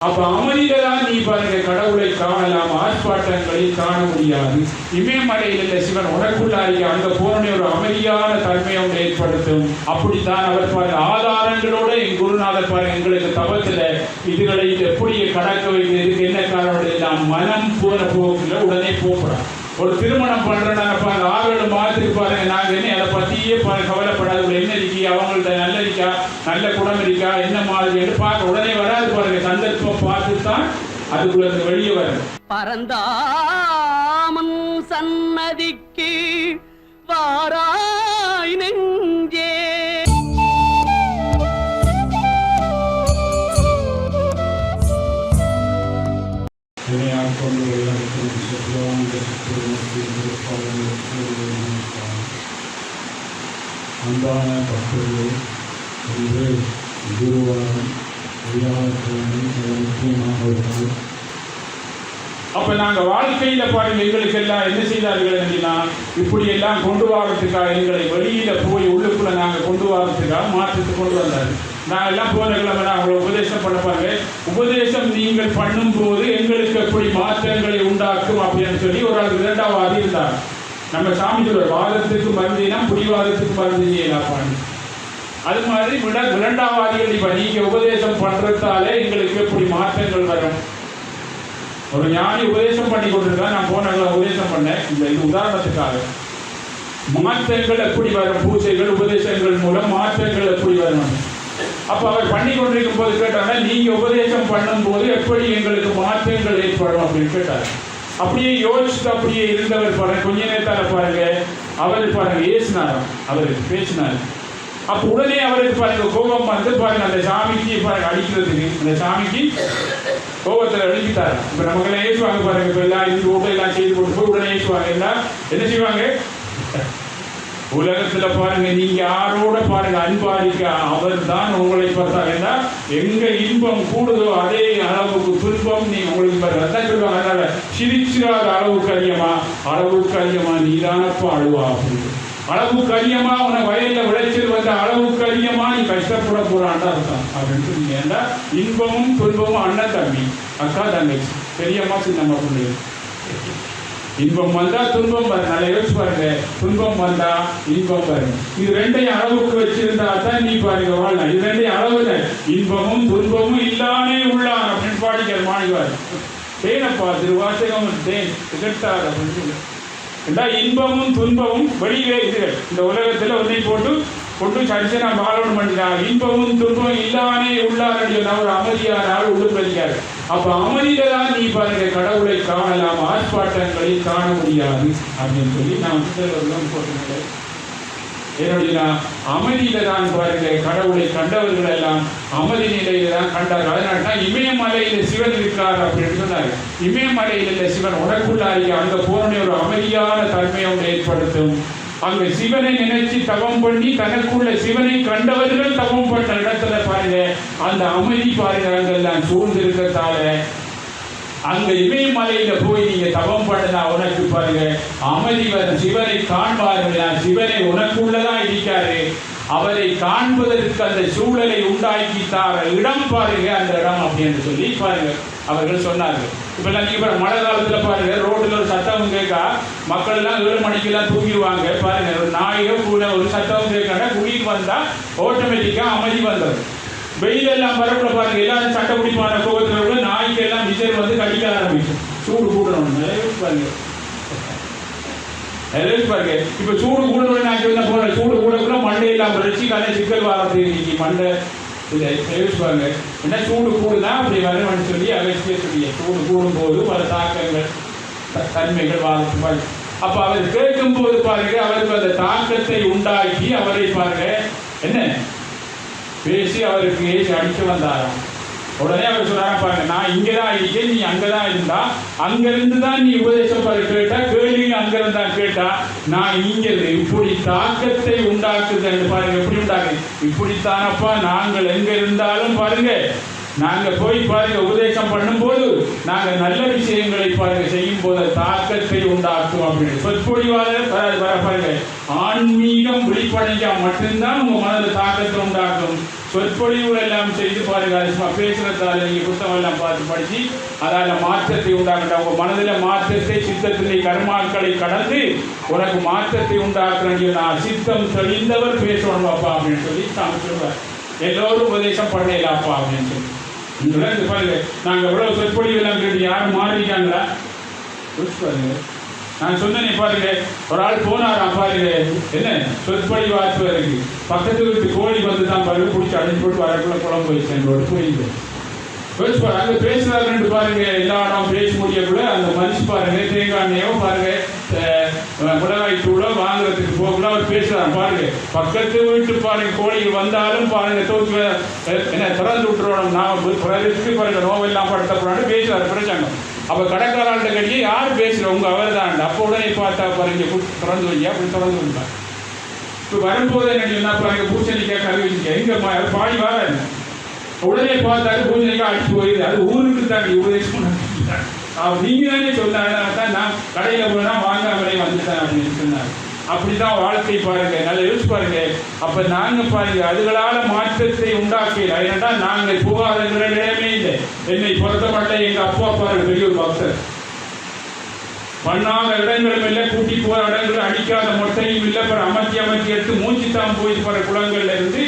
அப்ப அமைதியில நீ பாருங்க கடவுளை காணலாம் ஆர்ப்பாட்டங்களில் காண முடியாது. இமயமலையில் இந்த சிவன் உனக்குள்ளாரிய அங்க போனே ஒரு அமைதியான தன்மையை அவங்க ஏற்படுத்தும். அப்படித்தான் அவர் பாருங்க ஆதாரங்களோட என் குருநாதர் பாருங்க எங்களுக்கு தவத்துல இதுகளை எப்படி கடக்க வைக்க என்ன காரணம் எல்லாம் மனம் போன போக்குல உடனே போகிறான் ஒரு திருமணம் பண்றேன்னா பாருங்க ஆறு மாதத்துக்கு பாருங்க. நாங்க என்ன அதை பத்தியே பாருங்க கவலைப்படாது. என்ன இருக்கி? அவங்கள்ட்ட நல்ல இருக்கா? நல்ல குடம் இருக்கா? என்ன மாதிரி? பார்க்க உடனே வராது பாருங்க. சந்தர்ப்பம் பார்த்து தான் அதுக்குள்ள இருந்து வெளியே வரும். பரந்தாமன் சன்னதிக்கு வாரா துணையாக கொண்டு உள்ளடக்கும் அன்பான பக்தர்களே இன்று குருவாரம் வியாழக்கிழமை மிக முக்கியமாக ஒரு நாள் அப்ப நாங்க வாழ்க்கையில பாருங்க எங்களுக்கு எல்லாம் என்ன செய்தார்கள் அப்படின்னா இப்படி எல்லாம் கொண்டு வரதுக்காக எங்களை வெளியில போய் உள்ளுக்குள்ள நாங்க கொண்டு வரதுக்காக மாற்றத்தை கொண்டு வந்தாரு நான் எல்லாம் போன கிழமை நான் உபதேசம் பண்ணப்பாங்க உபதேசம் நீங்கள் பண்ணும்போது எங்களுக்கு எப்படி மாற்றங்களை உண்டாக்கும் அப்படின்னு சொல்லி ஒரு ஆள் இரண்டாவது இருந்தார். நம்ம சாமி சொல்ற வாதத்துக்கு மருந்தினா புடிவாதத்துக்கு மருந்து செய்யலாம் அது மாதிரி விட இரண்டாவாதிகள் இப்ப நீங்க உபதேசம் பண்றதாலே எங்களுக்கு எப்படி மாற்றங்கள் வரும். ஒரு ஞானி உபதேசம் பண்ணி கொண்டிருக்கா நான் போன உபதேசம் பண்ணேன். இந்த இது உதாரணத்துக்காக. மாற்றங்கள் எப்படி வரும்? பூஜைகள் உபதேசங்கள் மூலம் மாற்றங்கள் எப்படி வரணும் அப்ப அவர் பண்ணி கொண்டிருக்கும் போது கேட்டாங்க நீங்க உபதேசம் பண்ணும் போது எப்படி எங்களுக்கு மாற்றங்கள் ஏற்படும்? அப்படின்னு கேட்டார். அப்படியே யோசித்து அப்படியே இருந்தவர் பாருங்க கொஞ்ச நேரத்தால பாருங்க அவர் பாருங்க ஏசினாராம் அவருக்கு பேசினார். அப்ப உடனே அவருக்கு பாருங்க கோபம் வந்து பாருங்க அந்த சாமிக்கு பாருங்க அடிக்கிறதுக்கு அந்த சாமிக்கு கோபத்துல அழிக்கிட்டாரு இப்ப நமக்கு ஏசுவாங்க பாருங்க இப்ப எல்லாம் இது ஓட்டை எல்லாம் செய்து போட்டு போய் உடனே ஏசுவாங்க. எல்லாம் என்ன செய்வாங்க? உலகத்துல பாருங்க நீங்க யாரோட பாருங்க அன்பாதிக்க அவர் தான் உங்களை பார்த்தாங்கன்னா எங்க இன்பம் கூடுதோ அதே அளவுக்கு துன்பம் நீ உங்களுக்கு அதான் சொல்லுவாங்க. அதனால சிரிச்சிராத அளவுக்கு அதிகமா அளவுக்கு அதிகமா நீதானப்பா அழுவா அப்படின்னு. அளவுக்கு அதிகமா உன வயல்ல விளைச்சல் வந்த அளவுக்கு அதிகமா நீ கஷ்டப்பட போறான்டா அர்த்தம். அப்படின்னு சொன்னீங்க. ஏன்டா இன்பமும் துன்பமும் அண்ணன் தம்பி. அக்கா தங்கச்சி பெரியம்மா சின்னம்மா பிள்ளைங்க இன்பம் வந்தா துன்பம் வரும் நல்லா யோசிச்சு பாருங்க. துன்பம் வந்தா இன்பம் வரும். இது ரெண்டையும் அளவுக்கு வச்சிருந்தா தான் நீ பாருங்க வாழலாம் இது ரெண்டையும் அளவுல இன்பமும் துன்பமும் இல்லாமே உள்ளான் அப்படின்னு பாடிக்கார் மாணிவார் தேனப்பா திருவாசகம் தேன் திகட்டார் அப்படின்னு சொல்லி இன்பமும் துன்பமும் வெளியே இதுகள் இந்த உலகத்தில் ஒன்றை போட்டு கொண்டு சடிச்சு நான் பாலோடு பண்ணிட்டான் இன்பமும் துன்பமும் இல்லாமே உள்ளார் ஒரு அமைதியானால் ஆள் உள்ளுப்பதிக்காரு அப்போ அமைதியில தான் நீ பாருங்க கடவுளை காணலாம் ஆர்ப்பாட்டங்களை காண முடியாது அப்படின்னு சொல்லி நான் போட்டுக்கிறேன் போட்டிருந்தேன் அமைதியில தான் பாருங்க கடவுளை கண்டவர்கள் எல்லாம் அமைதி நிலையில தான் கண்டார்கள். அதனால தான் இமயமலையில சிவன் இருக்கிறார் அப்படின்னு சொன்னார் இமயமலையில உள்ள சிவன் உனக்குள்ளாரிய அங்க போனே ஒரு அமைதியான தன்மையை அவங்க ஏற்படுத்தும். அங்க சிவனை நினைச்சு தவம் பண்ணி தனக்குள்ள சிவனை கண்டவர்கள் தவம் பண்ண இடத்துல பாருங்க அந்த அமைதி பாருங்க அங்கெல்லாம் சூழ்ந்திருக்கிறதால அங்க இமயமலையில போய் நீங்க தவம் பண்ணுனா உனக்கு பாருங்க. அமைதி வரும் சிவனை காண்பார்கள் சிவனை உனக்குள்ளதான் இருக்காரு அவரை காண்பதற்கு அந்த சூழலை உண்டாக்கி தார இடம் பாருங்க அந்த இடம் அப்படின்னு சொல்லி பாருங்க. அவர்கள் சொன்னார்கள். இப்போ நீங்க இப்ப மழை காலத்துல பாருங்க ரோட்டில் ஒரு சத்தம் கேட்கா மக்கள் எல்லாம் ஏழு மணிக்கு எல்லாம் தூங்கிடுவாங்க. பாருங்க ஒரு நாயோ கூட ஒரு சத்தம் கேட்கா குடிக்கு வந்தா ஆட்டோமேட்டிக்கா அமைதி வந்துடும் வெயில் எல்லாம் வரக்குள்ள பாருங்க எல்லாரும் சட்டை பிடிப்பான கோபத்தில் நாய்க்கு எல்லாம் விஜய் வந்து கடிக்க ஆரம்பிக்கும். சூடு கூடணும் பாருங்க. பாருங்க. இப்ப சூடு கூடணும்னு நான் சொன்ன போகிறேன் சூடு கூடக்குள்ள மண்டை இல்லாமல் வச்சு கலை சிக்கல் வாரத்து இன்னைக்கு மண்டை. இல்லை பாருங்க. என்ன சூடு கூடுனா அப்படி வரணும்னு சொல்லி அவசிய சொல்லி சூடு கூடும் போது பல தாக்கங்கள் தன்மைகள் வாரத்து அப்ப அவர் கேட்கும் போது பாருங்க அவருக்கு அந்த தாக்கத்தை உண்டாக்கி அவரை பாருங்க. என்ன? பேசி அவருக்கு ஏசி அடிக்க வந்தாராம். உடனே அவர் சொல்றாங்க பாருங்க நான் இங்கே தான் இருக்கேன் நீ அங்கே தான் இருந்தா அங்க இருந்து தான் நீ உபதேசம் பாரு கேட்டா கேள்வியும் அங்க இருந்தா கேட்டா நான் இங்க இப்படி தாக்கத்தை உண்டாக்குது. பாருங்க எப்படி உண்டாக்குது? இப்படித்தானப்பா நாங்கள் எங்க இருந்தாலும் பாருங்க நாங்க போய் பாருங்க உபதேசம் பண்ணும்போது நாங்க நல்ல விஷயங்களை பாருங்க செய்யும் போது தாக்கத்தை உண்டாக்கும் அப்படின்னு. சொற்பொழிவாளர் வர வர பாருங்க ஆன்மீகம் விழிப்படைஞ்சா மட்டும்தான் உங்க மனதில் தாக்கத்தை உண்டாக்கும். சொற்பொழிவுகள் எல்லாம் செய்து பாருங்க அது சும்மா பேசுறதால புத்தகம் எல்லாம் பார்த்து படித்து அதால் மாற்றத்தை உண்டாக்கட்டும். உங்க மனதில் மாற்றத்தை சித்தத்திலே கர்மாக்களை கடந்து உனக்கு மாற்றத்தை உண்டாக்குறேன் நான் சித்தம் தெளிந்தவர் பேசணும் அப்பா அப்படின்னு சொல்லி தான் சொல்லுவார் எல்லோரும் உபதேசம் பண்ணலாப்பா அப்படின்னு சொல்லி. பாருங்க நாங்கள் எவ்வளோ சொற்பொழிவு எல்லாம் கேட்டு யாரும் மாறிட்டாங்களா? பாருங்க நான் சொன்னேன் பாருங்க ஒரு ஆள் போனாராம் பாருங்க என்ன? சொற்படி வாய்ப்பு இருக்கு. பக்கத்து வீட்டு கோழி வந்து தான் பாருங்க பிடிச்சி அடிச்சு போட்டு வரக்குள்ள குழம்பு வச்சேன் போயிட்டு யோசிச்சு அங்க பேசுறாருன்னு பாருங்க எல்லா இடம் பேச முடியக்குள்ள அந்த மனுஷன் பாருங்க தேங்காய் பாருங்க மிளகாய் தூளோ வாங்குறதுக்கு போகல அவர் பேசுறாரு பாருங்க பக்கத்து வீட்டு பாருங்க கோழிகள் வந்தாலும் பாருங்க தோற்று என்ன திறந்து விட்டுருவோம் நான் பிறகு பாருங்க நோவெல்லாம் படுத்த போறான்னு பேசுறாரு பிரச்சாங்க அப்போ கடைக்காரர்கிட்ட கட்டி யார் பேசுகிற உங்கள் அவர் தான் அப்போ உடனே பார்த்தா பாருங்க திறந்து வையா? அப்படி திறந்து விட்டார் இப்போ வரும்போது என்ன சொன்னா பாருங்க பூசணிக்காய் கறி வச்சுக்க எங்கம்மா அது பாடி வர உடனே பார்த்தாரு பூஜைக்காக அடிச்சு போயிடுது அது ஊருக்கு தான் உபதேசம் பண்ணாங்க. அவர் நீங்க தானே சொன்னாங்க. தான் நான் கடையில் போனா வாங்காமலே வந்துட்டேன் அப்படின்னு சொன்னார் அப்படிதான் வாழ்க்கை பாருங்க நல்லா யோசிச்சு பாருங்க. அப்ப நாங்க பாருங்க அதுகளால மாற்றத்தை உண்டாக்கல. ஏன்னா நாங்கள் புகாருங்கிற இடமே இல்லை. என்னை பொருத்தப்பட்ட எங்க அப்பா பாருங்க பெரிய ஒரு பக்தர் பண்ணாத இடங்களும் இல்லை கூட்டி போற இடங்களும் அடிக்காத மொட்டையும் இல்லை. பிற அமர்த்தி அமர்த்தி எடுத்து மூச்சு தான் போய் போற குளங்கள்ல இருந்து.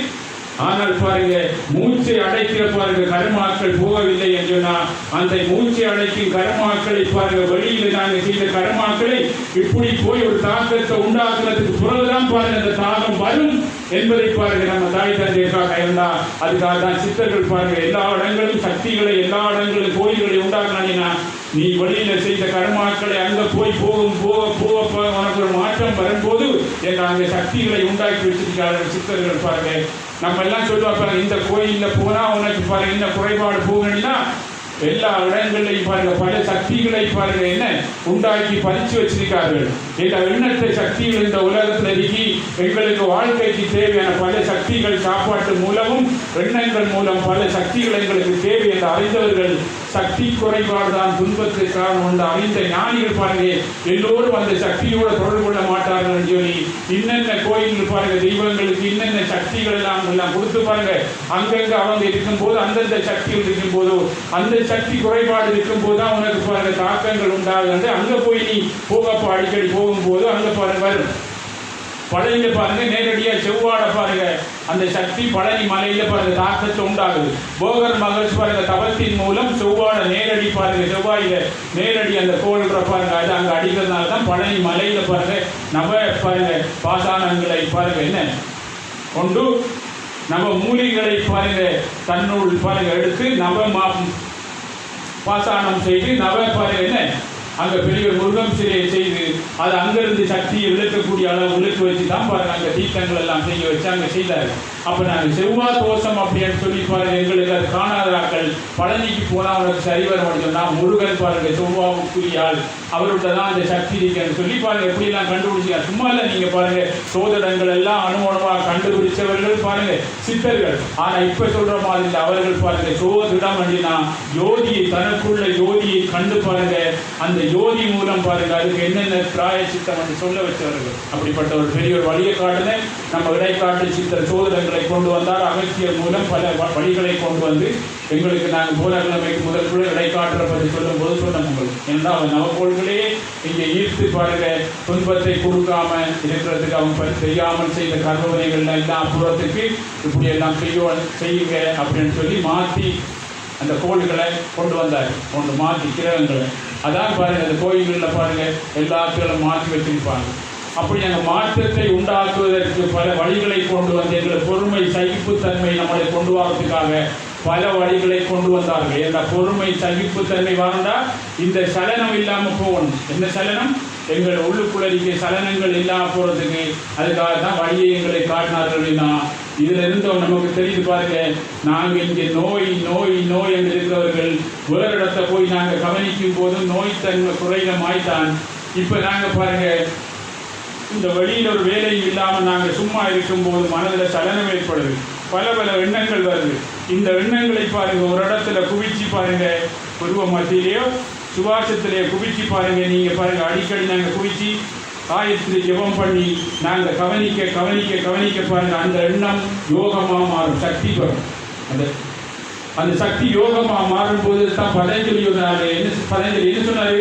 ஆனால் பாருங்க மூச்சை அடைக்கிற பாருங்க கருமாக்கள் போகவில்லை என்று நான் அந்த மூச்சை அடைக்கும் கருமாக்களை பாருங்க வழியில் நாங்கள் செய்த கருமாக்களை இப்படி போய் ஒரு தாக்கத்தை உண்டாக்குறதுக்கு பிறகுதான் பாருங்க அந்த தாகம் வரும். என்பதை பாருங்க நம்ம தாய் தந்தைக்காக இருந்தா அதுக்காக தான் சித்தர்கள் பாருங்க எல்லா இடங்களும் சக்திகளை எல்லா இடங்களும் கோயில்களை உண்டாக்கினா நீ வழியில் செய்த கர்மாக்களை அங்க போய் போகும் போக போக உனக்கு ஒரு மாற்றம் வரும்போது எங்க அங்க சக்திகளை உண்டாக்கி வச்சிருக்கார்கள் சித்தர்கள் பாருங்க நம்ம எல்லாம் சொல்லுவா பாருங்க இந்த கோயில்ல போனா உனக்கு பாருங்க இந்த குறைபாடு போகணும்னா எல்லா இடங்களையும் பாருங்க பல சக்திகளை பாருங்க என்ன? உண்டாக்கி பறிச்சு வச்சிருக்கார்கள். இந்த எண்ணற்ற சக்திகள் இந்த உலகத்தில் இருக்கி எங்களுக்கு வாழ்க்கைக்கு தேவையான பல சக்திகள் சாப்பாட்டு மூலமும் எண்ணங்கள் மூலம் பல சக்திகள் எங்களுக்கு தேவை என்று அறிந்தவர்கள் சக்தி குறைபாடு தான் துன்பத்தை காரணம் உண்டு. அறிந்த ஞானிகள் பாருங்க எல்லோரும் அந்த சக்தியோட தொடர்பு கொள்ள மாட்டார்கள் சொல்லி இன்னென்ன கோயில் பாருங்க தெய்வங்களுக்கு இன்னென்ன சக்திகள் எல்லாம் எல்லாம் கொடுத்து பாருங்க. அங்கங்க அவங்க இருக்கும் போது அந்தந்த சக்திகள் இருக்கும்போதோ அந்த சக்தி குறைபாடு இருக்கும்போது தான் உனக்கு பாருங்க தாக்கங்கள் உண்டாகுது. அங்க போய் நீ போகப்போ அடிக்கடி போகும்போது அங்க பாருங்க வரும் பழனியில் பாருங்க நேரடியாக செவ்வாடை பாருங்க. அந்த சக்தி பழனி மலையில பாருங்க தாக்கத்தை உண்டாகுது போகர் மகர்ஷி பாருங்க தவத்தின் மூலம் செவ்வாட நேரடி பாருங்க செவ்வாயில நேரடி அந்த கோள்ற பாருங்க அது அங்கே அடிக்கிறதுனால தான் பழனி மலையில பாருங்க நவ பாருங்க பாசானங்களை பாருங்க என்ன? கொண்டு நம்ம மூலிகளை பாருங்க தன்னுள் பாருங்க எடுத்து நவ மா பாசானம் செய்து நவ பாருங்க என்ன? அங்க பெரிய முருகம் சிலையை செய்து அது அங்கிருந்து சக்தியை விளக்கக்கூடிய அளவு விளக்கு வச்சு தான் பாருங்க அங்க தீர்த்தங்கள் எல்லாம் செய்ய வச்சு அங்க செய்தார்கள். அப்ப நாங்க செவ்வாய் தோஷம் அப்படின்னு சொல்லி பாருங்க எங்களுக்கு அது காணாதாக்கள் பழனிக்கு போனா அவனுக்கு சரி வர முடியும்னா முருகன் பாருங்க செவ்வாவுக்குரியால் அவர்கிட்ட தான் அந்த சக்தி இருக்குன்னு சொல்லி பாருங்க எப்படி எல்லாம் சும்மா இல்ல நீங்க பாருங்க சோதனங்கள் எல்லாம் அணுவணுவா கண்டுபிடிச்சவர்கள் பாருங்க சித்தர்கள். ஆனா இப்ப சொல்ற மாதிரி அவர்கள் பாருங்க சோதிடம் அப்படின்னா யோதியை தனக்குள்ள யோதியை கண்டு பாருங்க. அந்த யோதி மூலம் பாருங்க அதுக்கு என்னென்ன பிராய சித்தம் என்று சொல்ல வச்சவர்கள். அப்படிப்பட்ட ஒரு பெரிய ஒரு வழியை காட்டுன நம்ம இடைக்காட்டு சித்தர் சோதனங்கள் கொண்டு வந்தார். அகத்தியர் மூலம் பல வழிகளை கொண்டு வந்து எங்களுக்கு நாங்கள் பூரக்கிழமைக்கு முதல் கூட இடைக்காட்டுற பற்றி சொல்லும் போது சொன்னாங்க என்றால் அவன் நவக்கோள்களே இங்கே ஈர்த்து பாருங்க. துன்பத்தை கொடுக்காம இருக்கிறதுக்கு அவன் செய்யாமல் செய்த கர்மவனைகள் எல்லாம் புறத்துக்கு இப்படி எல்லாம் செய்ய செய்யுங்க அப்படின்னு சொல்லி மாற்றி அந்த கோள்களை கொண்டு வந்தார். கொண்டு மாற்றி கிரகங்களை. அதான் பாருங்க அந்த கோயில்களில் பாருங்க எல்லாத்துகளும் மாற்றி வச்சிருப்பாங்க. அப்படி அந்த மாற்றத்தை உண்டாக்குவதற்கு பல வழிகளை கொண்டு வந்து எங்களை பொறுமை சகிப்புத்தன்மை நம்மளை கொண்டு வரதுக்காக பல வழிகளை கொண்டு வந்தார்கள். இந்த பொறுமை சகிப்புத்தன்மை வாழ்ந்தா இந்த சலனம் இல்லாமல் போகணும். என்ன சலனம்? எங்கள் உள்ளுக்குள்ளரிக்கு சலனங்கள் இல்லாமல் போகிறதுக்கு அதுக்காக தான் வழியை எங்களை காட்டினார்கள் அப்படின்னா இதுல நமக்கு தெரியுது பாருங்க. நாங்கள் இங்கே நோய் நோய் நோய் என்று இருக்கிறவர்கள் வேறு இடத்தை போய் நாங்கள் கவனிக்கும் போது நோய் தன்மை குறையிடமாய்த்தான் இப்போ நாங்கள் பாருங்கள் இந்த வெளியில் ஒரு வேலையும் இல்லாமல் நாங்கள் சும்மா இருக்கும்போது மனதில் சலனம் ஏற்படுது. பல பல எண்ணங்கள் வருது. இந்த எண்ணங்களை பாருங்கள் ஒரு இடத்துல குவிச்சு பாருங்கள் உருவ மத்தியிலேயோ சுபாஷத்திலேயே குவிச்சு பாருங்கள் நீங்கள் பாருங்கள் அடிக்கடி நாங்கள் குவிச்சு காயத்தில் ஜெபம் பண்ணி நாங்கள் கவனிக்க கவனிக்க கவனிக்க பாருங்கள் அந்த எண்ணம் யோகமாக மாறும் சக்தி வரும். அந்த அந்த சக்தி யோகமாக மாறும்போது தான் பதஞ்சலி என்ன பதஞ்சலி என்ன சொன்னார்?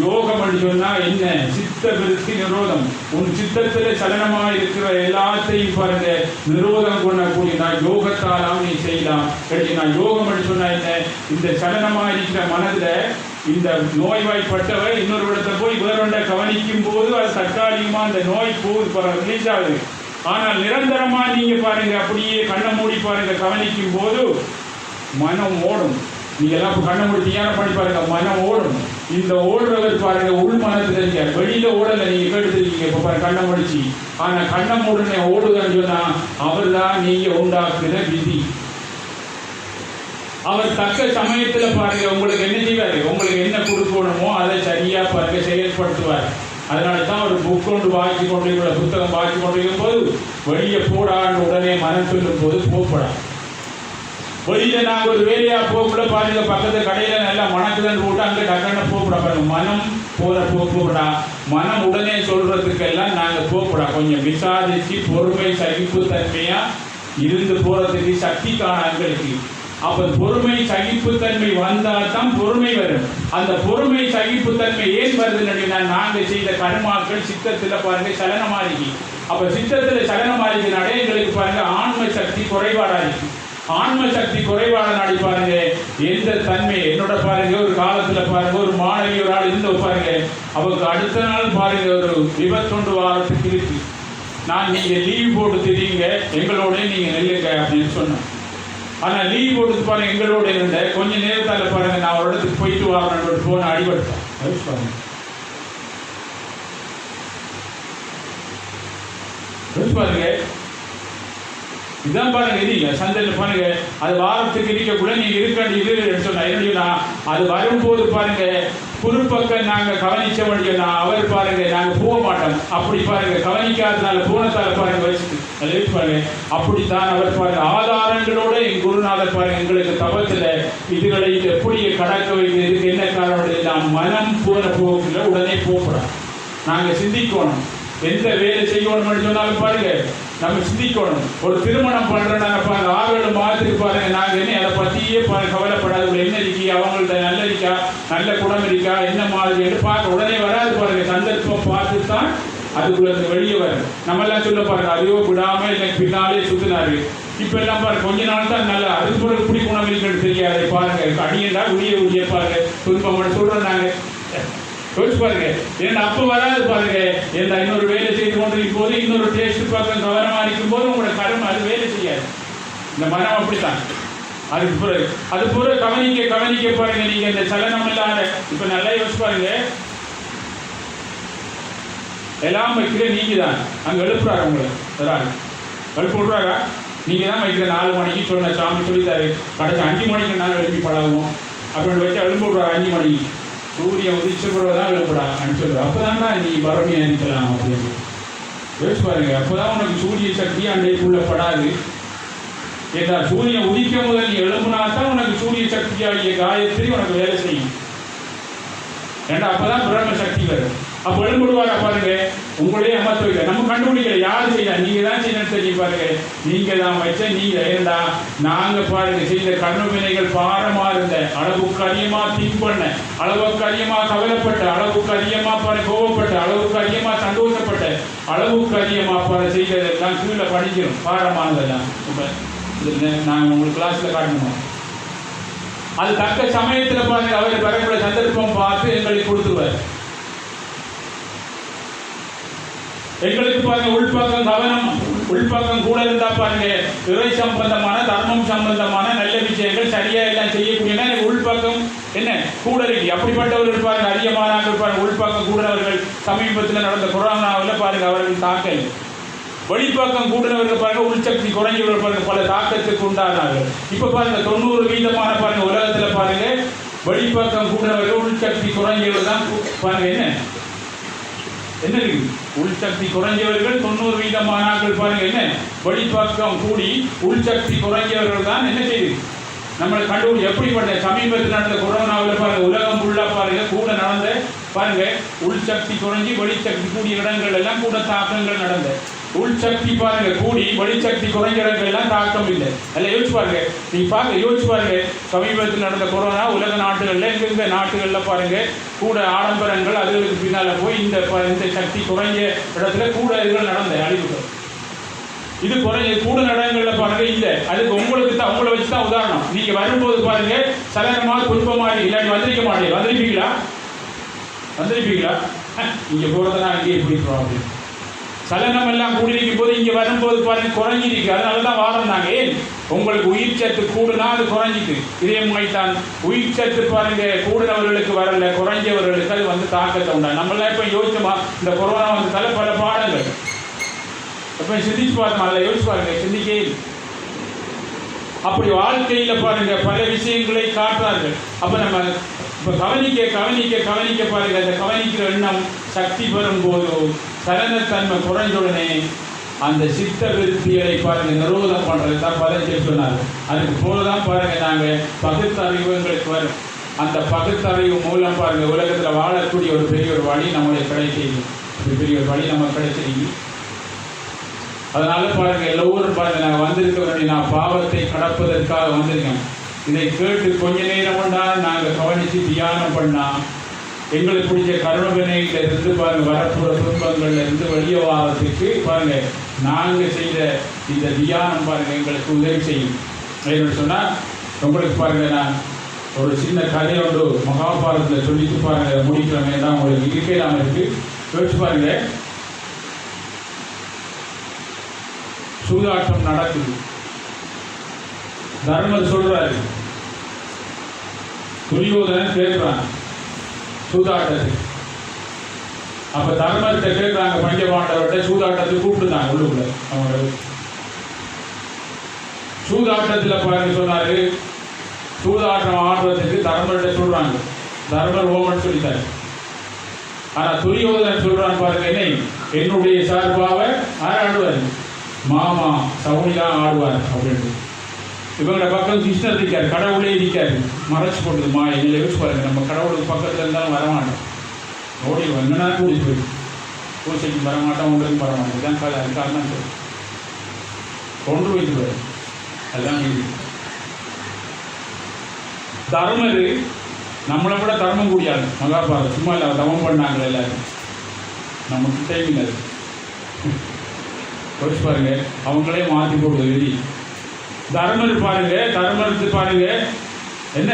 யோகம் என்று சொன்னா என்ன? சித்த விருத்தி நிரோதம். உன் சித்தத்துல சலனமா இருக்கிற எல்லாத்தையும் பாருங்க. நிரோதம் கொள்ளக்கூடிய நான் யோகத்தாலாம் நீ செய்யலாம். எடுத்து நான் யோகம் என்று சொன்னா என்ன? இந்த சலனமா இருக்கிற மனதுல இந்த நோய்வாய்ப்பட்டவர் இன்னொரு இடத்த போய் வேறொன்றை கவனிக்கும் போது அது தற்காலிகமா அந்த நோய் போகுது ரிலீஸ் ஆகுது. ஆனால் நிரந்தரமா நீங்க பாருங்க அப்படியே கண்ணை மூடி பாருங்க கவனிக்கும் போது மனம் ஓடும். நீங்க எல்லாம் கண்ணை மூடி தியானம் பண்ணி பாருங்க மனம் ஓடும். இந்த ஓடுறவர் பாருங்க உள் மனத்துல இருக்க வெளியில ஓடல நீங்க கேட்டுருக்கீங்க இப்ப பாரு கண்ணை முடிச்சு. ஆனா கண்ணை மூடனே ஓடுதுன்னு சொன்னா அவர் தான் நீங்க உண்டாக்குற விதி. அவர் தக்க சமயத்துல பாருங்க உங்களுக்கு என்ன செய்வாரு? உங்களுக்கு என்ன கொடுக்கணுமோ அதை சரியா பாருங்க செயல்படுத்துவார். அதனால தான் ஒரு புக் கொண்டு வாங்கி கொண்டு புத்தகம் வாங்கி கொண்டிருக்கும் போது வெளியே போடான்னு உடனே மனம் சொல்லும் போது போப்படா வெளியில நாங்க ஒரு வேலையா போகக்கூட பாருங்க பக்கத்து கடையில நல்லா மணக்குதல் போட்டு அங்க டக்குன்னு போகக்கூடா பாருங்க மனம் போற போகக்கூடா மனம் உடனே சொல்றதுக்கெல்லாம் நாங்க போகக்கூடா கொஞ்சம் விசாரிச்சு பொறுமை சகிப்பு தன்மையா இருந்து போறதுக்கு சக்தி காணங்களுக்கு அப்ப பொறுமை சகிப்புத்தன்மை வந்தால் தான் பொறுமை வரும். அந்த பொறுமை சகிப்புத்தன்மை ஏன் வருதுன்னு அப்படின்னா நாங்க செய்த கர்மாக்கள் சித்தத்துல பாருங்க சலனமா இருக்கு அப்ப சித்தத்துல சலனமா இருக்குனாலே எங்களுக்கு பாருங்க ஆன்ம சக்தி குறைபாடா இருக்கு. ஆன்ம சக்தி குறைபாட நாடி பாருங்க எந்த தன்மை? என்னோட பாருங்க ஒரு காலத்துல பாருங்க ஒரு மாணவி ஒரு ஆள் இருந்து பாருங்க அவருக்கு அடுத்த நாள் பாருங்க ஒரு விபத்தொண்டு வாரத்துக்கு இருக்கு. நான் நீங்க லீவ் போட்டு தெரியுங்க எங்களோட நீங்க நெல்லுங்க அப்படின்னு சொன்னேன். ஆனா லீவ் போட்டு பாருங்க எங்களோட இருந்த கொஞ்ச நேரத்தால பாருங்க நான் ஒரு இடத்துக்கு போயிட்டு வரணும் போன அடிபட்டேன் பாருங்க. இதான் பாருங்க இல்லைங்க சந்தையில் பாருங்க அது வாரத்துக்கு இருக்கக்குள்ள நீங்க இருக்க இரு சொன்னா என்ன அது வரும்போது பாருங்க குறுப்பக்கம் நாங்க கவனிச்ச வேண்டியனா அவர் பாருங்க நாங்க போக மாட்டோம். அப்படி பாருங்க கவனிக்காதனால போனத்தால பாருங்க வச்சுட்டு பாருங்க. அப்படித்தான் அவர் பாருங்க ஆதாரங்களோட என் குருநாதர் பாருங்க எங்களுக்கு தபத்துல இதுகளை எப்படி கடக்க வைக்க இதுக்கு என்ன காரணம் எல்லாம் மனம் போன போக்குல உடனே போகக்கூடாது நாங்க சிந்திக்கணும். எந்த வேலை செய்யணும்னு சொன்னாலும் பாருங்க நம்ம சிந்திக்கணும். ஒரு திருமணம் பண்றோம்னா பாருங்க ஆறு மாதத்துக்கு பாருங்க. நாங்க என்ன அதை பத்தியே கவலைப்படாது. என்ன இருக்கி அவங்கள்ட்ட நல்ல இருக்கா? நல்ல குணம் இருக்கா? என்ன மாதிரி? பார்க்க உடனே வராது பாருங்க. சந்தர்ப்பம் பார்த்து தான் அதுக்குள்ள வெளியே வரும். நம்ம எல்லாம் சொல்ல பாருங்க. அதையோ விடாம எனக்கு பின்னாலே சுத்தினாரு. இப்ப எல்லாம் பாருங்க. கொஞ்ச நாள் தான் நல்லா அதுக்கு பிறகு குடி குணம் இருக்குன்னு தெரியாது. பாருங்க. அடியண்டா உரிய உரிய பாருங்க. துன்பம் சொல்றேன் நாங்க யோசிச்சு பாருங்க. என் அப்ப வராது பாருங்க. ஏன்னா இன்னொரு வேலை செய்து கொண்டு போது இன்னொரு டேஸ்ட் பக்கம் கவனமா இருக்கும் போது உங்களோட கர்மம் அது வேலை செய்யாது. இந்த மனம் அப்படித்தான். அதுக்கு பிறகு அது பிறகு கவனிக்க கவனிக்க பாருங்க நீங்க. இந்த சலனம் இல்லாத இப்ப நல்லா யோசிச்சு பாருங்க. எல்லாம் வைக்கிற நீங்க தான் அங்க எழுப்புறாரு உங்களை. வராங்க எழுப்பு விடுறாரா? நீங்க தான் வைக்கிற நாலு மணிக்கு சொன்ன சாமி சொல்லித்தாரு. கடைசி அஞ்சு மணிக்கு நான் எழுப்பி பழகுவோம். அப்படின்னு வச்சு எழுப்பு விடுறாரு அஞ்சு மணிக்கு. சூரியன் உதிச்ச பிறகு அனுப்பிச்சு அப்போதான் நீ பரவணி அனுப்பலாம் அப்படின்னு. யோசிச்சு பாருங்க அப்போதான் உனக்கு சூரிய சக்தி அன்றைக்குள்ள படாது. ஏதா சூரியன் உதிக்கும் முதல் நீ எழுப்புனா தான் உனக்கு சூரிய சக்தியாகிய காயத்ரி உனக்கு வேலை செய்யும். ஏன்னா அப்போதான் பிரம்ம சக்தி வரும். அப்போ எழுப்பிடுவாரா பாருங்க. உங்களே அமர்த்த நம்ம கண்டுபிடிக்கல. யார் செய்ய நீங்க தான் செய்யணும் தெரியும் பாருங்க. நீங்க தான் வச்ச நீங்க ஏண்டா? நாங்க பாருங்க செய்த கண்ணுமினைகள் வினைகள் பாரமா இருந்த. அளவுக்கு அதிகமா திங்க் பண்ண அளவுக்கு அதிகமா கவலைப்பட்ட அளவுக்கு அதிகமா பாரு கோவப்பட்ட அளவுக்கு அதிகமா சந்தோஷப்பட்ட அளவுக்கு அதிகமா பாரு செய்ததெல்லாம் கீழே படிக்கணும். பாரமானதெல்லாம். இப்ப உங்களுக்கு கிளாஸ்ல காட்டணுமா? அது தக்க சமயத்தில் பாருங்க அவர் வரக்கூடிய சந்தர்ப்பம் பார்த்து எங்களுக்கு கொடுத்துருவார். எங்களுக்கு பாருங்க உள்பக்கம் கவனம் உள்பக்கம் கூட இருந்தா பாருங்க இறை சம்பந்தமான தர்மம் சம்பந்தமான நல்ல விஷயங்கள் சரியா எல்லாம் செய்யக்கூடிய எனக்கு உள்பக்கம் என்ன கூட இருக்கு. அப்படிப்பட்டவர்கள் பாருங்க அதிகமானவர்கள் பாருங்க உள்பக்கம் கூடவர்கள் சமீபத்தில் நடந்த கொரோனாவில் பாருங்க அவர்கள் தாக்கல். வெளிப்பக்கம் கூட்டினவர்கள் பாருங்க உள்சக்தி குறைஞ்சவர்கள் பாருங்க பல தாக்கத்துக்கு உண்டானார்கள். இப்ப பாருங்க தொண்ணூறு வீதமான பாருங்க உலகத்துல பாருங்க வெளிப்பக்கம் கூட்டினவர்கள் உள்சக்தி குறைஞ்சவர்கள் தான் பாருங்க என்ன? என்ன உள்சக்தி குறைஞ்சவர்கள் தொண்ணூறு வீதமானார்கள் பாருங்க என்ன? வெளிப்பக்கம் கூடி உள்சக்தி குறைஞ்சவர்கள் தான் என்ன செய்யுது நம்மளை கண்டுபிடி எப்படிப்பட்ட சமீபத்தில் நடந்த கொரோனாவில் பாருங்க உலகம் ஃபுல்லாக பாருங்க கூட நடந்த பாருங்க உள்சக்தி குறைஞ்சி வெளிச்சக்தி கூடிய இடங்கள் எல்லாம் கூட தாக்கங்கள் நடந்த. உள் சக்தி பாருங்க கூடி வெளிச்சக்தி குறைஞ்ச இடங்கள் எல்லாம் தாக்கம் இல்லை. அதில் யோசிச்சு பாருங்க. நீங்கள் பாருங்க யோசிச்சு பாருங்க. சமீபத்தில் நடந்த கொரோனா உலக நாடுகளில் எங்கெங்க நாடுகளில் பாருங்க கூட ஆடம்பரங்கள் அதுகளுக்கு பின்னால் போய் இந்த இந்த சக்தி குறைஞ்ச இடத்துல கூட இதுகள் நடந்த அழிவுகள். இது குறைஞ்ச கூட நடனங்களில் பாருங்க இல்லை. அதுக்கு உங்களுக்கு தான் உங்களை வச்சு தான் உதாரணம். நீங்க வரும்போது பாருங்க சலனமா துன்பமா இல்லாட்டி வந்திருக்க மாட்டேன் வந்திருப்பீங்களா? வந்திருப்பீங்களா? அஹ், இங்க அங்கேயே பிடிக்கிறோம் அப்படின்னு சலனம் எல்லாம் கூடியிருக்கும் போது இங்கே வரும்போது பாருங்க குறைஞ்சிருக்கு. அதனால தான் வாழ்ந்தாங்க ஏன்? உங்களுக்கு உயிர் சத்து கூடுனா அது குறைஞ்சிக்கு இதே தான் உயிர் சத்து பாருங்க கூடுனவர்களுக்கு வரல குறைஞ்சவர்களுக்கு அது வந்து தாக்கத்தை உண்டா? நம்மளாம் இப்போ யோசிச்சோமா இந்த கொரோனா வந்ததால பல பாடங்கள். அப்போ சிந்திச்சு பாருமா அதில் யோசிச்சு பாருங்க சிந்திக்கே அப்படி வாழ்க்கையில் பாருங்க பல விஷயங்களை காட்டுறார்கள். அப்போ நம்ம இப்போ கவனிக்க கவனிக்க கவனிக்க பாருங்கள் அந்த கவனிக்கிற எண்ணம் சக்தி பெறும் போதோ சலனத்தன்மை குறைஞ்சுடனே அந்த சித்த விருத்திகளை பாருங்க நிரோதம் பண்ணுறது தான் பதஞ்சலி சொன்னார் அதுக்கு போலதான் பாருங்க நாங்கள் பகுத்தறிவு எங்களுக்கு வரும். அந்த பகுத்தறிவு மூலம் பாருங்க உலகத்தில் வாழக்கூடிய ஒரு பெரிய ஒரு வழி நம்மளுக்கு கிடைச்சிருக்கு ஒரு பெரிய ஒரு வழி நமக்கு கிடைச்சிருக்கு அதனால பாருங்க எல்லோரும் பாருங்க நாங்கள் வந்திருக்க வேண்டிய நான் பாவத்தை கடப்பதற்காக வந்திருக்கேன். இதை கேட்டு கொஞ்ச நேரம் கொண்டால் நாங்கள் கவனித்து தியானம் பண்ணா எங்களுக்கு பிடிச்ச கருணவினையில இருந்து பாருங்க வரப்புற துன்பங்கள்ல இருந்து வெளியே வாரத்துக்கு பாருங்க நாங்கள் செய்த இந்த தியானம் பாருங்க எங்களுக்கு உதவி செய்யும். அப்படின்னு சொன்னால் உங்களுக்கு பாருங்க நான் ஒரு சின்ன கதை ஒன்று மகாபாரதத்தில் சொல்லிட்டு பாருங்க முடிக்கிற தான் உங்களுக்கு இருக்கலாம் இருக்கு. யோசிச்சு பாருங்க. சூதாட்டம் நடக்குது. தர்மர் சொல்றாரு துரியோதனன் கேட்கிறான் சூதாட்டத்துக்கு. அப்ப தர்மர்கிட்ட கேட்கிறாங்க பஞ்சபாண்டவர்கிட்ட சூதாட்டத்துக்கு கூப்பிட்டுருந்தாங்க உள்ளுக்குள்ள அவங்க சூதாட்டத்தில் பாருங்க சொன்னாரு சூதாட்டம் ஆடுறதுக்கு தர்மர்கிட்ட சொல்றாங்க. தர்மர் ஓமன் சொல்லிட்டாரு. ஆனா துரியோதனன் சொல்றான் பாருங்க என்ன? என்னுடைய சார்பாக யார் ஆடுவார்? மாமா சவுனி தான் ஆடுவார் அப்படின்னு இவங்களோட பக்கம் கிருஷ்ணர் இருக்காரு கடவுளே இருக்காரு. மறைச்சு போட்டது மா எங்களை யோசிச்சு பாருங்க நம்ம கடவுளுக்கு பக்கத்தில் இருந்தாலும் வரமாட்டோம் ஓடிடுவோம் என்னன்னா கூடி போய் பூசைக்கு வரமாட்டோம் உங்களுக்கு வரமாட்டோம் இதான் கதை அது காரணம் சொல்லு கொண்டு வைத்துவார் அதுதான் நீதி இது நம்மளை விட தர்மம் கூடியாள். மகாபாரதம். சும்மா இல்லை தவம் பண்ணாங்க எல்லாரும். நமக்கு டைம் இல்லை யோசிச்சு பாருங்க அவங்களே மாற்றி போடுவது விதி தர்மர் பாருங்க தர்மருக்கு பாருங்க. என்ன?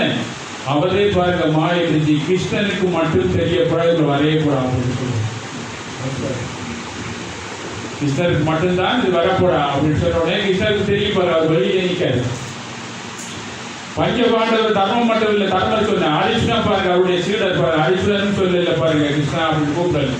அவரே பாருங்க மாய செஞ்சு கிருஷ்ணனுக்கு மட்டும் தெரியப்படாது வரையக்கூடாது அப்படின்னு கிருஷ்ணருக்கு மட்டும்தான் இது வரக்கூடா அப்படின்னு சொன்ன உடனே கிருஷ்ணருக்கு தெரியும் பாரு அவர் வெளியே நிற்காது பஞ்சபாண்டவர் தர்மம் மட்டும் இல்லை தர்மம் சொன்ன அரிசுனா பாருங்க அவருடைய சீடர் பாருங்க அரிசுனன்னு சொல்லல பாருங்க கிருஷ்ணா அப்படின்னு கூப்பிடல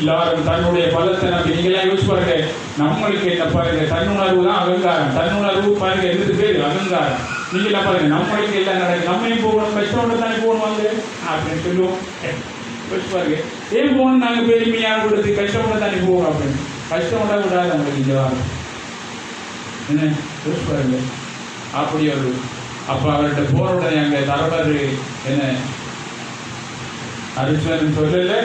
எல்லாரும் தன்னுடைய பலத்தை நம்பி நீங்களாம் யூஸ் பாருங்க. நம்மளுக்கு என்ன பாருங்க தன்னுணர்வு தான் அகங்காரம். தன்னுணர்வு பாருங்க என்னது பேர் அகங்காரம். நீங்களாம் பாருங்க நம்மளுக்கு எல்லாம் நடக்கு நம்மையும் போகணும் கஷ்டப்பட்டு தானே போகணும் வந்து அப்படின்னு சொல்லுவோம். பாருங்க. ஏன் போகணும் நாங்கள் பெருமையாக கொடுத்து கஷ்டப்பட தானே போகணும் அப்படின்னு? கஷ்டப்பட விடாது நம்மளுக்கு இங்கே வாங்க. என்ன? யோசிச்சு பாருங்க. அப்படி ஒரு அப்போ அவர்கிட்ட போன உடனே அங்கே தரவர் என்ன? அரிசன் சொல்லலை.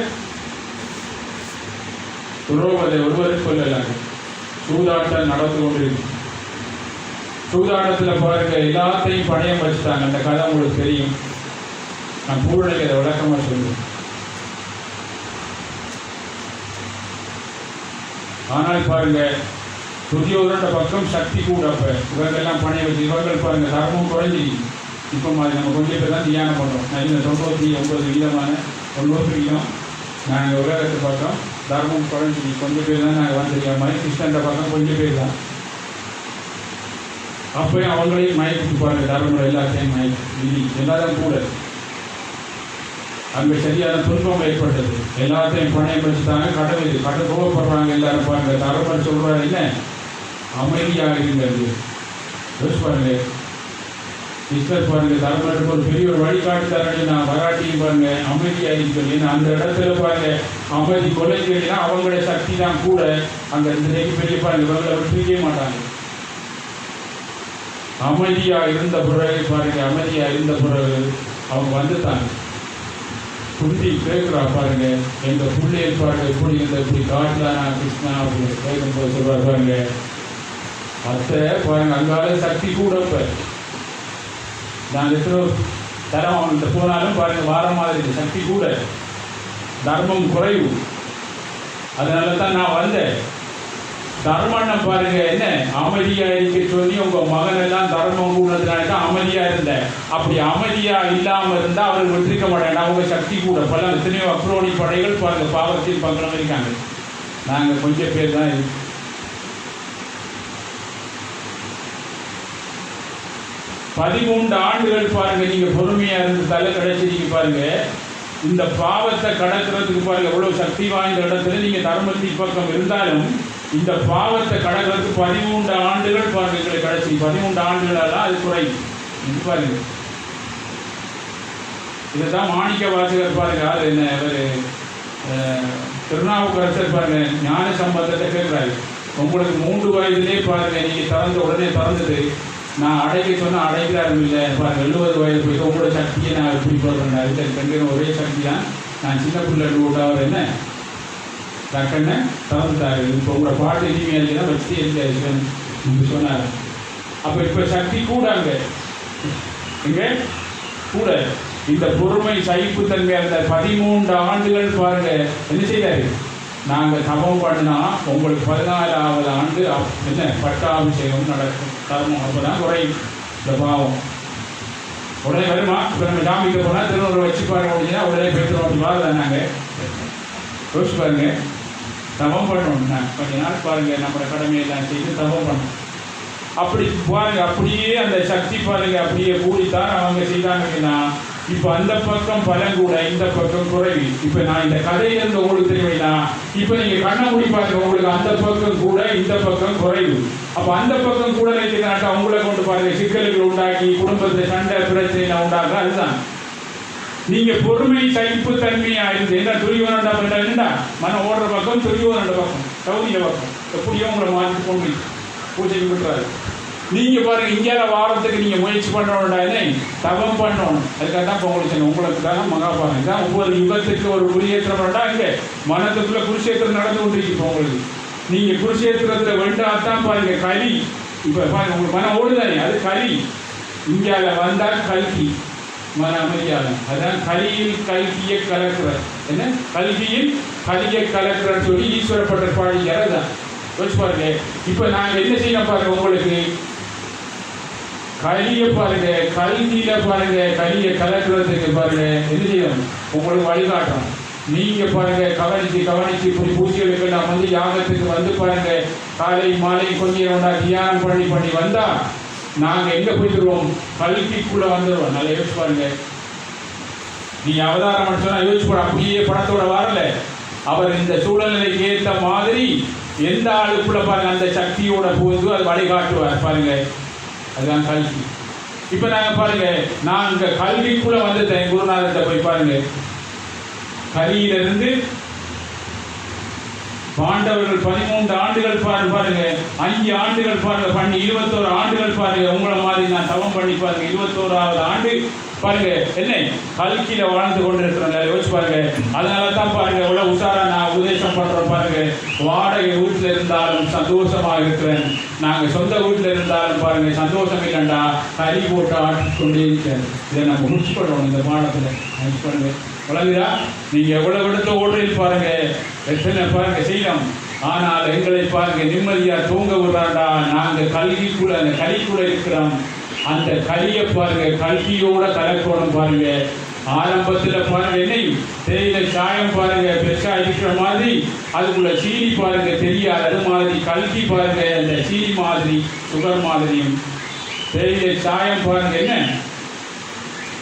துரோபதை ஒருவர் சொல்லலாங்க சூதாட்டம் நடந்து கொண்டிருக்கு. சூதாட்டத்தில் பாருங்க எல்லாத்தையும் பணையம் வச்சுட்டாங்க. அந்த கதை உங்களுக்கு தெரியும். நான் பூரணிக்கு அதை விளக்கமாக சொல்லுவேன் ஆனால் பாருங்க துரியோதனோட பக்கம் சக்தி கூட அப்ப. இவங்கெல்லாம் பணைய வச்சு இவர்கள் பாருங்க தர்மம் குறைஞ்சிருக்கு இப்போ மாதிரி நம்ம கொஞ்சம் பேர் தான் தியானம் பண்ணுறோம் நான் இந்த தொண்ணூற்றி ஒன்பது வீதமான தொண்ணூறு வீதம் நாங்கள் உலகத்தை பார்த்தோம். தர்மம் குறைஞ்சிருக்கு கொஞ்சம் பேர் தான் நாங்கள் வந்துருக்க மயக்க கிருஷ்ணன்ற பார்த்தா கொஞ்சம் பேர் தான் அப்பயும் அவங்களையும் மயக்கிட்டு பாருங்க தர்மம் எல்லாத்தையும் மயக்கி விதி எல்லாரும் கூட அங்கே சரியான துன்பம் ஏற்பட்டது. எல்லாத்தையும் பணையம் வச்சுட்டாங்க கடவுள் இது. கோவப்படுறாங்க எல்லாரும் பாருங்க. தரப்பட சொல்கிறாரு என்ன? அமைதியாக இருங்கிறது யோசிச்சு பாருங்க டிஸ்கஸ் பாருங்க தரப்பனுக்கு ஒரு பெரிய ஒரு வழிகாட்டு தரேன் நான் வராட்டியும் பாருங்க அமைதியாக சொல்லி நான் அந்த இடத்துல பாருங்க அமைதி கொலை கொலைக்கிறீங்கன்னா அவங்களுடைய சக்தி தான் கூட. அந்த இந்த பெரிய பாருங்க இவங்களை விட்டுக்கவே மாட்டாங்க. அமைதியாக இருந்த பிறகு பாருங்க அமைதியாக இருந்த பிறகு அவங்க வந்துட்டாங்க. குந்தி கேட்குறா பாருங்க எங்க பிள்ளையை பாருங்க இப்படி இருந்த இப்படி காட்டுதானா கிருஷ்ணா? அப்படின்னு கேட்கும்போது சொல்றா பாருங்க அத்தை பாருங்க அங்கால சக்தி கூட இப்போ. நான் எத்தனை தரம் அவன்கிட்ட போனாலும் பாருங்க வார மாதிரி சக்தி கூட தர்மம் குறைவு. அதனால தான் நான் வந்தேன். தர்மண்ண பாருங்க என்ன? அமைதியா இருக்க சொல்லி உங்க மகன் எல்லாம் தர்மம் கூடதுனால தான் அமைதியா இருந்தேன். அப்படி அமைதியா இல்லாம இருந்தா அவர் வெற்றிக்க மாட்டேன் அவங்க சக்தி கூட பல எத்தனையோ அக்ரோணி படைகள் பாருங்க பாவத்தில் பங்கலம் இருக்காங்க நாங்கள் கொஞ்சம் பேர் தான் இருக்கோம். பதிமூன்று ஆண்டுகள் பாருங்க நீங்க பொறுமையா இருந்து தலை கிடைச்சிருக்கீங்க பாருங்க. இந்த பாவத்தை கடக்கிறதுக்கு பாருங்க எவ்வளவு சக்தி வாய்ந்த இடத்துல நீங்க தர்மத்தின் பக்கம் இருந்தாலும் இந்த பாவத்தை கடக்கிறதுக்கு பதிமூன்று ஆண்டுகள் பாருங்க எங்களை கிடைச்சி. பதிமூன்று ஆண்டுகளெல்லாம் அது குறை இது பாருங்க. இதுதான் மாணிக்க வாசகர் பாருங்க அது என்ன அவர் திருநாவுக்கரசர் பாருங்க ஞான சம்பந்தத்தை கேட்கிறாரு. உங்களுக்கு மூன்று வயதிலே பாருங்க நீங்க திறந்த உடனே திறந்தது நான் அடைக்க சொன்னால் அடைக்கிறாரு இல்லை இப்போ எழுபது வயது போய் உங்களோட சக்தியை நான் எப்படி போடுறேன் அதுக்கு பெண்கள் ஒரே சக்தி தான் நான் சின்ன பிள்ளை விட்டவர் என்ன? டக்குன்னு திறந்துட்டாரு இப்போ உங்களோட பாட்டு இனிமையாக இருக்குன்னா வச்சு எந்த சொன்னார். அப்போ இப்போ சக்தி கூட அங்க. இங்க கூட. இந்த பொறுமை சகிப்புத்தன்மையாக இருந்த பதிமூன்று ஆண்டுகள் பாருங்க. என்ன செய்தாரு? நாங்கள் தபம் பண்ணினா உங்களுக்கு பதினாலாவது ஆண்டு என்ன பட்டாபிஷேகம் நடக்கும். கர்மம் அப்போதான் குறையும். இந்த பாவம். உடனே வருமா? இப்போ நம்ம ஜாமிக்க போனால் திருநூறு வச்சு பாருங்க அப்படின்னா உடனே பேசுறோம் நாங்கள் யோசிச்சு பாருங்க. தபம் பண்ணணும். நான் கொஞ்ச நாள் பாருங்க. நம்மளோட கடமையெல்லாம் செய்து தபம் பண்ணணும். அப்படி பாருங்க. அப்படியே அந்த சக்தி பாருங்க. அப்படியே கூடித்தான் அவங்க செய்தாங்கன்னா இப்ப அந்த பக்கம் பலம் கூட இந்த பக்கம் குறைவி. இப்ப நான் இந்த கதையில இருந்து உங்களுக்கு தெரியுமா இப்ப நீங்க கண்ணை மூடி பாருங்க உங்களுக்கு அந்த பக்கம் கூட இந்த பக்கம் குறைவு. அப்ப அந்த பக்கம் கூட நினைக்கிறாட்டா அவங்கள கொண்டு பாருங்க. சிக்கல்கள் உண்டாக்கி குடும்பத்தை சண்டை பிரச்சனை உண்டாக்க அதுதான். நீங்க பொறுமை சகிப்பு தன்மையா இருந்து என்ன துரியோனண்டா பண்றா மன ஓடுற பக்கம் துரியோனண்ட பக்கம் சௌதிய பக்கம். எப்படியோ உங்களை மாற்றி கொண்டு பூஜை விட்டுறாரு. நீங்க பாருங்க இந்தியால வாரத்துக்கு நீங்க முயற்சி பண்ணணும்டானே தவம் பண்ணணும் அதுக்காக தான் இப்போ உங்களுக்கு உங்களுக்கு தான் மகாபாரதம் இதான் ஒவ்வொரு யுகத்துக்கு ஒரு குருஷேத்திரம் வேண்டா இங்கே மனத்துக்குள்ள குருஷேத்திரம் நடந்து கொண்டிருக்கு இப்போ உங்களுக்கு நீங்க குருஷேத்திரத்துல வென்றாதான் பாருங்க கலி இப்ப பாருங்க உங்களுக்கு மனம் ஓடுதானே? அது கலி இந்தியாவில் வந்தால் கல்கி. மன அமைதியாளன் அதான் கலியில் கல்கியை கலக்குற என்ன? கல்வியில் கலியை கலக்குறன்னு சொல்லி ஈஸ்வரப்பட்ட பாடியார் தான். யோசிச்சு பாருங்க. இப்போ நாங்கள் என்ன செய்யணும் பாருங்க உங்களுக்கு? கலியை பாருங்க கல்வியில பாருங்க கலியை கலக்கிறதுக்கு பாருங்க. என்ன செய்யணும்? உங்களுக்கு வழிகாட்டும். நீங்க பாருங்க கவனிச்சு கவனிச்சு இப்படி பூஜைகளுக்கு நான் வந்து யாகத்துக்கு வந்து பாருங்க. காலை மாலை கொஞ்சம் தியானம் பண்ணி பண்ணி வந்தா நாங்க எங்க போயிட்டுருவோம் கல்விக்குள்ள வந்துடுவோம். நல்லா யோசிச்சு பாருங்க. நீ அவதாரம் சொன்னா யோசிச்சு பாரு. அப்படியே படத்தோட வரல. அவர் இந்த சூழ்நிலைக்கு ஏற்ற மாதிரி எந்த ஆளுக்குள்ள பாருங்க அந்த சக்தியோட போது அது வழிகாட்டுவார். பாருங்க. அதுதான் கல்வி. இப்போ நாங்கள் பாருங்க நான் இந்த கல்விக்குள்ள வந்துட்டேன். குருநாதத்தை போய் பாருங்க. கலியிலிருந்து பாண்டவர்கள் பதிமூன்று ஆண்டுகள் பாரு பாருங்க. அஞ்சு ஆண்டுகள் பாருங்க. பண்ணி இருபத்தோரு ஆண்டுகள் பாருங்க. உங்களை மாதிரி நான் தவம் பண்ணி பாருங்க. இருபத்தோராவது ஆண்டு பாருங்க. என்ன? கல்கியில வாழ்ந்து கொண்டிருக்கிறேன் யோசிச்சு பாருங்க. அதனால தான் பாருங்க இவ்வளவு உஷாரா நான் உபதேசம் பண்றேன் பாருங்க. வாடகை வீட்டில் இருந்தாலும் சந்தோஷமாக இருக்கிறேன். நாங்கள் சொந்த வீட்டில் இருந்தாலும் பாருங்கள் சந்தோஷம் இல்லைண்டா கறி போட்டு ஆட்டிக்கொண்டே இருக்கேன். இதை நம்ம முடிச்சு பண்ணணும் இந்த பாடத்துல. முடிச்சு பண்ணுங்கள் வழங்குதா நீங்கள் எவ்வளோ இடத்துல ஓடுறீங்க பாருங்க. எத்தனை பாருங்க செய்யலாம் ஆனால் எங்களை பாருங்க நிம்மதியாக தூங்க விடுறாண்டா. நாங்கள் கல்விக்குள்ள அந்த கலிக்குள்ள இருக்கிறோம். அந்த கலியை பாருங்கள் கல்வியோட கலக்கணும் பாருங்க. ஆரம்பத்தில் பாருங்க என்னை தேயிலை சாயம் பாருங்க பெருசா இருக்கிற மாதிரி அதுக்குள்ள சீனி பாருங்க தெரியாது அது மாதிரி கல்கி பாருங்க அந்த சீனி மாதிரி சுகர் மாதிரியும். தேயிலை சாயம் பாருங்க என்ன?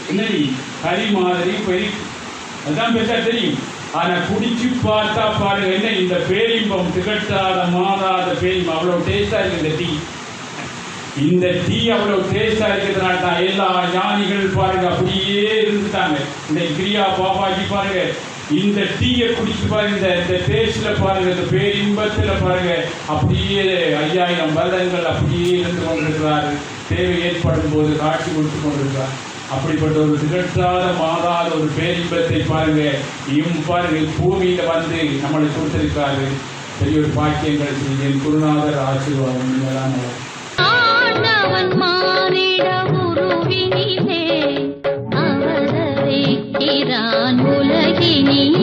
என்னடி? கறி மாதிரி பெரி அதுதான் பெருசா தெரியும். ஆனா குடிச்சு பார்த்தா பாருங்க என்ன? இந்த பேரிம்பம் திகட்டாத மாறாத பேரிம்பம் அவ்வளவு டேஸ்டா இருக்கு இந்த டீ. இந்த டீ அவ்வளவு டேஸ்டா இருக்கிறதுனால தான் எல்லா ஞானிகள் பாருங்க அப்படியே இருந்துட்டாங்க. இந்த கிரியா பாபாஜி பாருங்க இந்த டீயை குடிச்சு பாருங்க இந்த இந்த டேஸ்ட்ல பாருங்க இந்த பேரின்பத்துல பாருங்க அப்படியே ஐயாயிரம் வருடங்கள் அப்படியே இருந்து கொண்டிருக்கிறார். தேவை ஏற்படும் போது காட்சி கொடுத்து கொண்டிருக்கிறார். அப்படிப்பட்ட ஒரு திகட்டாத மாறாத ஒரு பேரின்பத்தை பாருங்க. இவன் பாருங்க பூமியில வந்து நம்மளை கொடுத்திருக்காரு பெரிய ஒரு பாக்கியங்கள் செய்ய குருநாதர் ஆசீர்வாதம். நீங்களாம் ஆண்டவன் நீ